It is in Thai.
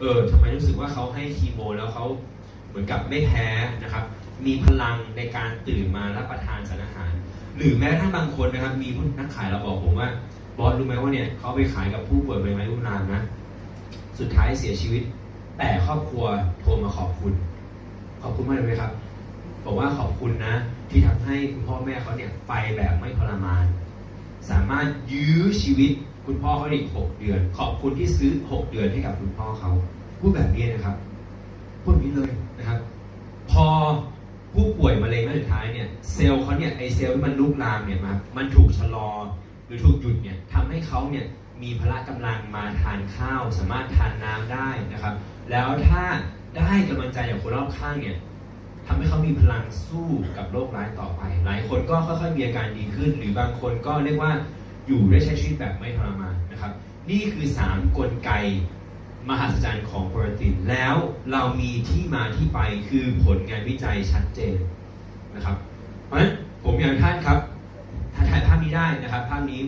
เออทำไมรู้สึกว่าเขาให้คีโม แล้วเขาเหมือนกับไม่แพ้นะครับ มีพลังในการตื่นมารับประทานสารอาหาร หรือแม้กระทั่งบางคนนะครับ มีนักขายเราบอกผมว่า บอสรู้ไหมว่าเนี่ยเขาไปขายกับผู้ป่วยใบไม้รุ่นรามนะ สุดท้ายเสียชีวิต แต่ครอบครัวโทรมาขอบคุณ ขอบคุณมากเลยครับ บอกว่าขอบคุณนะ ที่ทำให้คุณพ่อแม่เขาเนี่ยไปแบบไม่ทรมาน สามารถยื้อชีวิต คุณพ่อเขาอีกหกเดือน ขอบคุณที่ซื้อหกเดือนให้กับคุณพ่อเขาพูดแบบนี้นะครับพูดแบบนี้เลยนะครับ พอผู้ป่วยมะเร็งระยะสุดท้ายเนี่ยเซลล์เขาเนี่ยไอเซลล์ที่มันลุกลามเนี่ยมามันถูกชะลอหรือถูกหยุดเนี่ยทำให้เขาเนี่ยมีพละกำลังมาทานข้าว สามารถทานน้ำได้นะครับ แล้วถ้าได้กำลังใจจากคนรอบข้างเนี่ยทำให้เขามีพลังสู้กับโรคร้ายต่อไป หลายคนก็ค่อยๆมีอาการดีขึ้น หรือบางคนก็เรียกว่า อยู่ได้ใช้ชีวิตแบบไม่ทรมานนะครับ นี่คือ 3 กลไกมหัศจรรย์ของโปรตีนแล้วเรามีที่มาที่ไปคือผลงานวิจัยชัดเจนนะครับ เพราะฉะนั้นผมอยากท่านครับถ่ายภาพนี้ได้นะครับ ภาพนี้